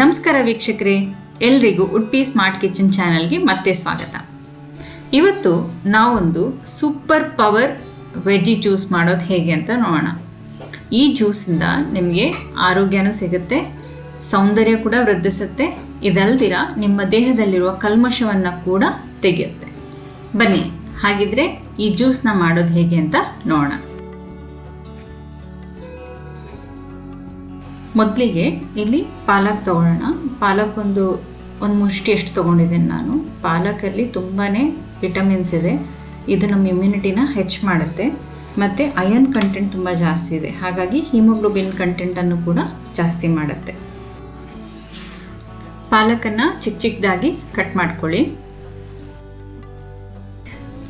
ನಮಸ್ಕಾರ ವೀಕ್ಷಕರೇ, ಎಲ್ರಿಗೂ ಉಡುಪಿ ಸ್ಮಾರ್ಟ್ ಕಿಚನ್ ಚಾನಲ್ಗೆ ಮತ್ತೆ ಸ್ವಾಗತ. ಇವತ್ತು ನಾವೊಂದು ಸೂಪರ್ ಪವರ್ ವೆಜ್ಜಿ ಜ್ಯೂಸ್ ಮಾಡೋದು ಹೇಗೆ ಅಂತ ನೋಡೋಣ. ಈ ಜ್ಯೂಸಿಂದ ನಿಮಗೆ ಆರೋಗ್ಯನೂ ಸಿಗುತ್ತೆ, ಸೌಂದರ್ಯ ಕೂಡ ವೃದ್ಧಿಸುತ್ತೆ, ಇದಲ್ದಿರ ನಿಮ್ಮ ದೇಹದಲ್ಲಿರುವ ಕಲ್ಮಶವನ್ನು ಕೂಡ ತೆಗೆಯುತ್ತೆ. ಬನ್ನಿ, ಹಾಗಿದ್ರೆ ಈ ಜ್ಯೂಸ್ನ ಮಾಡೋದು ಹೇಗೆ ಅಂತ ನೋಡೋಣ. ಮೊದಲಿಗೆ ಇಲ್ಲಿ ಪಾಲಕ್ ತೊಗೊಳ್ಳೋಣ. ಪಾಲಕ್ ಒಂದು ಒಂದು ಮುಷ್ಟಿ ಎಷ್ಟು ತೊಗೊಂಡಿದ್ದೀನಿ ನಾನು. ಪಾಲಕಲ್ಲಿ ತುಂಬಾ ವಿಟಮಿನ್ಸ್ ಇದೆ. ಇದು ನಮ್ಮ ಇಮ್ಯುನಿಟಿನ ಹೆಚ್ಚು ಮಾಡುತ್ತೆ. ಮತ್ತು ಅಯರ್ನ್ ಕಂಟೆಂಟ್ ತುಂಬ ಜಾಸ್ತಿ ಇದೆ. ಹಾಗಾಗಿ ಹಿಮೋಗ್ಲೋಬಿನ್ ಕಂಟೆಂಟನ್ನು ಕೂಡ ಜಾಸ್ತಿ ಮಾಡುತ್ತೆ. ಪಾಲಕನ್ನು ಚಿಕ್ಕ ಚಿಕ್ಕದಾಗಿ ಕಟ್ ಮಾಡ್ಕೊಳ್ಳಿ.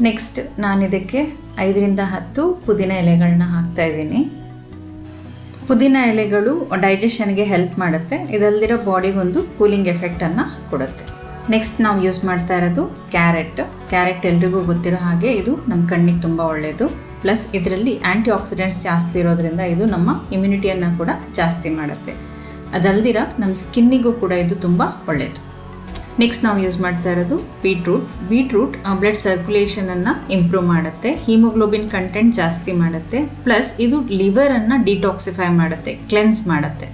ನೆಕ್ಸ್ಟ್ ನಾನು ಇದಕ್ಕೆ ಐದರಿಂದ ಹತ್ತು ಪುದೀನ ಎಲೆಗಳನ್ನ ಹಾಕ್ತಾ ಇದ್ದೀನಿ. ಪುದೀನ ಎಲೆಗಳು ಡೈಜೆಷನ್ಗೆ ಹೆಲ್ಪ್ ಮಾಡುತ್ತೆ. ಇದಲ್ದಿರೋ ಬಾಡಿಗೊಂದು ಕೂಲಿಂಗ್ ಎಫೆಕ್ಟನ್ನು ಕೊಡುತ್ತೆ. ನೆಕ್ಸ್ಟ್ ನಾವು ಯೂಸ್ ಮಾಡ್ತಾ ಇರೋದು ಕ್ಯಾರೆಟ್ ಕ್ಯಾರೆಟ್ ಎಲ್ರಿಗೂ ಗೊತ್ತಿರೋ ಹಾಗೆ ಇದು ನಮ್ಮ ಕಣ್ಣಿಗೆ ತುಂಬ ಒಳ್ಳೆಯದು ಪ್ಲಸ್ ಇದರಲ್ಲಿ ಆ್ಯಂಟಿ ಆಕ್ಸಿಡೆಂಟ್ಸ್ ಜಾಸ್ತಿ ಇರೋದ್ರಿಂದ ಇದು ನಮ್ಮ ಇಮ್ಯುನಿಟಿಯನ್ನು ಕೂಡ ಜಾಸ್ತಿ ಮಾಡುತ್ತೆ. ಅದಲ್ದಿರ ನಮ್ಮ ಸ್ಕಿನ್ನಿಗೂ ಕೂಡ ಇದು ತುಂಬ ಒಳ್ಳೆಯದು ನೆಕ್ಸ್ಟ್ ನಾವು ಯೂಸ್ ಮಾಡ್ತಾ ಇರೋದು ಬೀಟ್ರೂಟ್ ಬೀಟ್ರೂಟ್ ಬ್ಲಡ್ ಸರ್ಕ್ಯುಲೇಷನನ್ನು ಇಂಪ್ರೂವ್ ಮಾಡುತ್ತೆ. ಹಿಮೋಗ್ಲೋಬಿನ್ ಕಂಟೆಂಟ್ ಜಾಸ್ತಿ ಮಾಡುತ್ತೆ. ಪ್ಲಸ್ ಇದು ಲಿವರನ್ನು ಡಿಟಾಕ್ಸಿಫೈ ಮಾಡುತ್ತೆ ಕ್ಲೆನ್ಸ್ ಮಾಡುತ್ತೆ.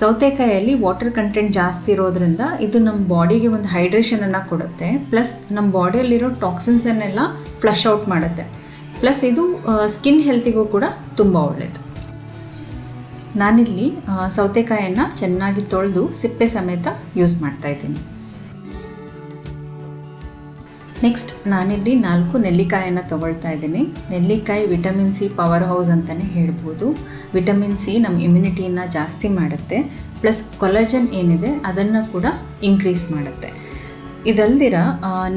ಸೌತೆಕಾಯಲ್ಲಿ ವಾಟರ್ ಕಂಟೆಂಟ್ ಜಾಸ್ತಿ ಇರೋದ್ರಿಂದ ಇದು ನಮ್ಮ ಬಾಡಿಗೆ ಒಂದು ಹೈಡ್ರೇಷನನ್ನು ಕೊಡುತ್ತೆ. ಪ್ಲಸ್ ನಮ್ಮ ಬಾಡಿಯಲ್ಲಿರೋ ಟಾಕ್ಸಿನ್ಸನ್ನೆಲ್ಲ ಫ್ಲಶ್ ಔಟ್ ಮಾಡುತ್ತೆ. ಪ್ಲಸ್ ಇದು ಸ್ಕಿನ್ ಹೆಲ್ತಿಗೂ ಕೂಡ ತುಂಬ ಒಳ್ಳೆಯದು ನಾನಿಲ್ಲಿ ಸೌತೆಕಾಯನ್ನು ಚೆನ್ನಾಗಿ ತೊಳೆದು ಸಿಪ್ಪೆ ಸಮೇತ ಯೂಸ್ ಮಾಡ್ತಾ ಇದ್ದೀನಿ. ನೆಕ್ಸ್ಟ್ ನಾನಿಲ್ಲಿ ನಾಲ್ಕು ನೆಲ್ಲಿಕಾಯನ್ನು ತಗೊಳ್ತಾ ಇದ್ದೀನಿ. ನೆಲ್ಲಿಕಾಯಿ ವಿಟಮಿನ್ ಸಿ ಪವರ್ ಹೌಸ್ ಅಂತಲೇ ಹೇಳ್ಬೋದು. ವಿಟಮಿನ್ ಸಿ ನಮ್ಮ ಇಮ್ಯುನಿಟಿಯನ್ನು ಜಾಸ್ತಿ ಮಾಡುತ್ತೆ. ಪ್ಲಸ್ ಕೊಲಜನ್ ಏನಿದೆ, ಅದನ್ನು ಕೂಡ ಇನ್ಕ್ರೀಸ್ ಮಾಡುತ್ತೆ. ಇದಲ್ದಿರ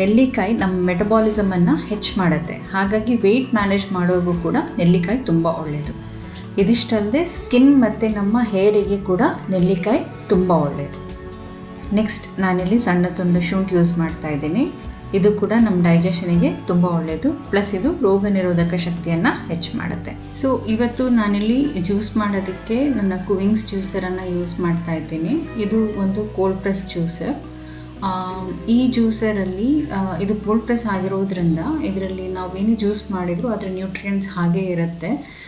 ನೆಲ್ಲಿಕಾಯಿ ನಮ್ಮ ಮೆಟಬಾಲಿಸಮನ್ನು ಹೆಚ್ಚು ಮಾಡುತ್ತೆ. ಹಾಗಾಗಿ ವೆಯ್ಟ್ ಮ್ಯಾನೇಜ್ ಮಾಡೋರಿಗೂ ಕೂಡ ನೆಲ್ಲಿಕಾಯಿ ತುಂಬ ಒಳ್ಳೆಯದು ಇದಿಷ್ಟಲ್ಲದೆ ಸ್ಕಿನ್ ಮತ್ತು ನಮ್ಮ ಹೇರಿಗೆ ಕೂಡ ನೆಲ್ಲಿಕಾಯಿ ತುಂಬ ಒಳ್ಳೆಯದು ನೆಕ್ಸ್ಟ್ ನಾನಿಲ್ಲಿ ಸಣ್ಣ ತುಂಡು ಶುಂಠಿ ಯೂಸ್ ಮಾಡ್ತಾ ಇದ್ದೀನಿ. ಇದು ಕೂಡ ನಮ್ಮ ಡೈಜೆಷನಿಗೆ ತುಂಬ ಒಳ್ಳೆಯದು ಪ್ಲಸ್ ಇದು ರೋಗ ನಿರೋಧಕ ಶಕ್ತಿಯನ್ನು ಹೆಚ್ಚು ಮಾಡುತ್ತೆ. ಸೊ ಇವತ್ತು ನಾನಿಲ್ಲಿ ಜ್ಯೂಸ್ ಮಾಡೋದಕ್ಕೆ ನನ್ನ ಕುವಿಂಗ್ಸ್ ಜ್ಯೂಸರನ್ನು ಯೂಸ್ ಮಾಡ್ತಾ ಇದ್ದೀನಿ. ಇದು ಒಂದು ಕೋಲ್ಡ್ ಪ್ರೆಸ್ ಜ್ಯೂಸರ್ ಈ ಜ್ಯೂಸರಲ್ಲಿ ಇದು ಕೋಲ್ಡ್ ಪ್ರೆಸ್ ಆಗಿರೋದ್ರಿಂದ ಇದರಲ್ಲಿ ನಾವು ಏನು ಜ್ಯೂಸ್ ಮಾಡಿದರೂ ಅದರ ನ್ಯೂಟ್ರಿಯೆಂಟ್ಸ್ ಹಾಗೇ ಇರುತ್ತೆ.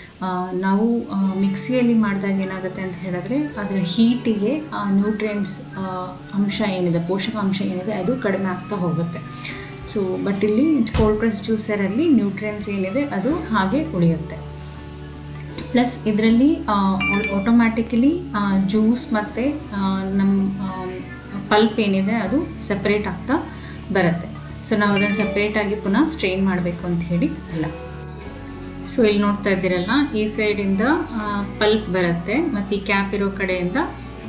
ನಾವು ಮಿಕ್ಸಿಯಲ್ಲಿ ಮಾಡಿದಾಗ ಏನಾಗುತ್ತೆ ಅಂತ ಹೇಳಿದ್ರೆ ಅದರ ಹೀಟಿಗೆ, ಆ, ನ್ಯೂಟ್ರಿಯೆಂಟ್ಸ್ ಅಂಶ ಏನಿದೆ ಪೋಷಕಾಂಶ ಏನಿದೆ ಅದು ಕಡಿಮೆ ಆಗ್ತಾ ಹೋಗುತ್ತೆ. ಸೊ ಬಟ್ ಇಲ್ಲಿ ಕೋಲ್ಡ್ ಪ್ರೆಸ್ ಜ್ಯೂಸರಲ್ಲಿ ನ್ಯೂಟ್ರಿಯೆಂಟ್ಸ್ ಏನಿದೆ ಅದು ಹಾಗೆ ಉಳಿಯುತ್ತೆ. ಪ್ಲಸ್ ಇದರಲ್ಲಿ ಆಟೋಮ್ಯಾಟಿಕಲಿ ಜ್ಯೂಸ್ ಮತ್ತು ನಮ್ಮ ಪಲ್ಪ್ ಏನಿದೆ ಅದು ಸಪ್ರೇಟ್ ಆಗ್ತಾ ಬರುತ್ತೆ. ಸೊ ನಾವು ಅದನ್ನು ಸಪ್ರೇಟಾಗಿ ಪುನಃ ಸ್ಟ್ರೈನ್ ಮಾಡಬೇಕು ಅಂತ ಹೇಳಿ ಅಲ್ಲ ಸೊ ಇಲ್ಲಿ ನೋಡ್ತಾ ಇದ್ದೀರಲ್ಲ, ಈ ಸೈಡಿಂದ ಪಲ್ಪ್ ಬರುತ್ತೆ ಮತ್ತು ಈ ಕ್ಯಾಪ್ ಇರೋ ಕಡೆಯಿಂದ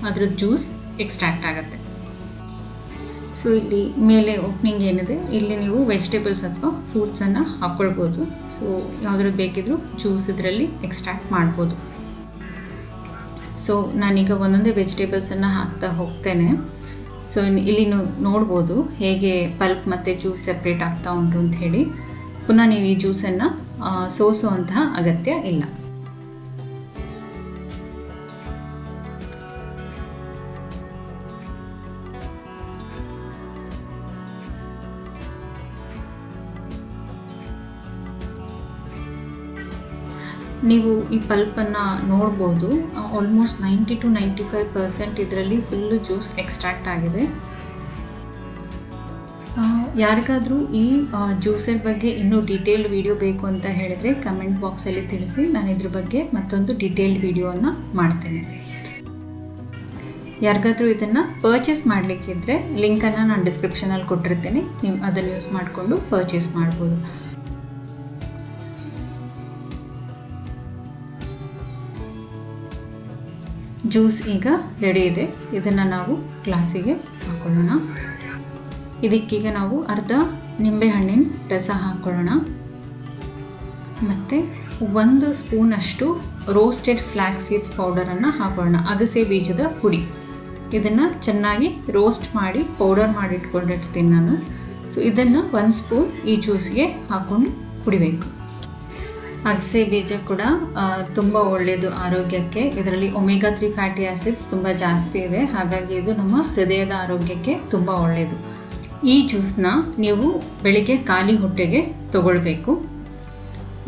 ಅದ್ರ ಜ್ಯೂಸ್ ಎಕ್ಸ್ಟ್ರಾಕ್ಟ್ ಆಗುತ್ತೆ. ಸೊ ಇಲ್ಲಿ ಮೇಲೆ ಓಪನಿಂಗ್ ಏನಿದೆ, ಇಲ್ಲಿ ನೀವು ವೆಜಿಟೇಬಲ್ಸ್ ಅಥವಾ ಫ್ರೂಟ್ಸನ್ನು ಹಾಕ್ಕೊಳ್ಬೋದು ಸೊ ಯಾವುದ್ರದ್ದು ಬೇಕಿದ್ರೂ ಜ್ಯೂಸ್ ಇದರಲ್ಲಿ ಎಕ್ಸ್ಟ್ರಾಕ್ಟ್ ಮಾಡ್ಬೋದು. ಸೊ ನಾನೀಗ ಒಂದೊಂದೇ ವೆಜಿಟೇಬಲ್ಸನ್ನು ಹಾಕ್ತಾ ಹೋಗ್ತೇನೆ. ಸೊ ಇಲ್ಲಿ ನೋಡ್ಬೋದು ಹೇಗೆ ಪಲ್ಪ್ ಮತ್ತು ಜ್ಯೂಸ್ ಸಪ್ರೇಟ್ ಆಗ್ತಾ ಉಂಟು ಅಂತ ಹೇಳಿ. ಪುನಃ ನೀವು ಈ ಜ್ಯೂಸನ್ನು ಸೋಸುವಂತಹ ಅಗತ್ಯ ಇಲ್ಲ. ನೀವು ಈ ಪಲ್ಪನ್ನು ನೋಡ್ಬೋದು almost ninety to ninety five percent ಇದರಲ್ಲಿ ಫುಲ್ಲು ಜ್ಯೂಸ್ ಎಕ್ಸ್ಟ್ರಾಕ್ಟ್ ಆಗಿದೆ. ಯಾರಿಗಾದರೂ ಈ ಜ್ಯೂಸರ್ ಬಗ್ಗೆ ಇನ್ನೂ ಡೀಟೇಲ್ಡ್ ವಿಡಿಯೋ ಬೇಕು ಅಂತ ಹೇಳಿದರೆ ಕಮೆಂಟ್ ಬಾಕ್ಸಲ್ಲಿ ತಿಳಿಸಿ, ನಾನು ಇದ್ರ ಬಗ್ಗೆ ಮತ್ತೊಂದು ಡೀಟೇಲ್ಡ್ ವಿಡಿಯೋವನ್ನು ಮಾಡ್ತೇನೆ. ಯಾರಿಗಾದರೂ ಇದನ್ನು ಪರ್ಚೇಸ್ ಮಾಡಲಿಕ್ಕಿದ್ರೆ ಲಿಂಕನ್ನು ನಾನು ಡಿಸ್ಕ್ರಿಪ್ಷನಲ್ಲಿ ಕೊಟ್ಟಿರ್ತೀನಿ. ನೀವು ಅದನ್ನು ಯೂಸ್ ಮಾಡಿಕೊಂಡು ಪರ್ಚೇಸ್ ಮಾಡ್ಬೋದು. ಜ್ಯೂಸ್ ಈಗ ರೆಡಿ ಇದೆ. ಇದನ್ನು ನಾವು ಗ್ಲಾಸಿಗೆ ಹಾಕೊಳ್ಳೋಣ. ಇದಕ್ಕೀಗ ನಾವು ಅರ್ಧ ನಿಂಬೆಹಣ್ಣಿನ ರಸ ಹಾಕ್ಕೊಳ್ಳೋಣ ಮತ್ತು ಒಂದು ಸ್ಪೂನಷ್ಟು ರೋಸ್ಟೆಡ್ ಫ್ಲ್ಯಾಕ್ ಸೀಡ್ಸ್ ಪೌಡರನ್ನು ಹಾಕೊಳ್ಳೋಣ. ಅಗಸೆ ಬೀಜದ ಪುಡಿ. ಇದನ್ನು ಚೆನ್ನಾಗಿ ರೋಸ್ಟ್ ಮಾಡಿ ಪೌಡರ್ ಮಾಡಿಟ್ಕೊಂಡಿರ್ತೀನಿ ನಾನು. ಸೊ ಇದನ್ನು ಒಂದು ಸ್ಪೂನ್ ಈ ಜ್ಯೂಸ್ಗೆ ಹಾಕ್ಕೊಂಡು ಕುಡಿಬೇಕು. ಅಗಸೆ ಬೀಜ ಕೂಡ ತುಂಬ ಒಳ್ಳೆಯದು ಆರೋಗ್ಯಕ್ಕೆ. ಇದರಲ್ಲಿ ಒಮೆಗಾ ತ್ರೀ ಫ್ಯಾಟಿ ಆಸಿಡ್ಸ್ ತುಂಬ ಜಾಸ್ತಿ ಇದೆ. ಹಾಗಾಗಿ ಇದು ನಮ್ಮ ಹೃದಯದ ಆರೋಗ್ಯಕ್ಕೆ ತುಂಬ ಒಳ್ಳೆಯದು. ಈ ಜ್ಯೂಸನ್ನ ನೀವು ಬೆಳಿಗ್ಗೆ ಖಾಲಿ ಹೊಟ್ಟೆಗೆ ತಗೊಳ್ಬೇಕು.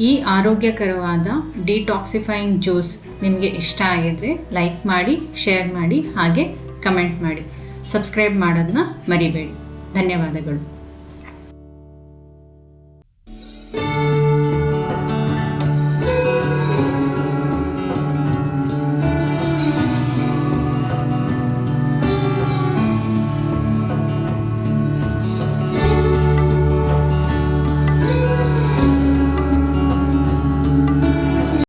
ಈ ಆರೋಗ್ಯಕರವಾದ ಡಿಟಾಕ್ಸಿಫೈಯಿಂಗ್ ಜ್ಯೂಸ್ ನಿಮಗೆ ಇಷ್ಟ ಆಗಿದ್ರೆ ಲೈಕ್ ಮಾಡಿ ಶೇರ್ ಮಾಡಿ, ಹಾಗೆ ಕಮೆಂಟ್ ಮಾಡಿ. ಸಬ್ಸ್ಕ್ರೈಬ್ ಮಾಡೋದನ್ನ ಮರಿಬೇಡಿ. ಧನ್ಯವಾದಗಳು.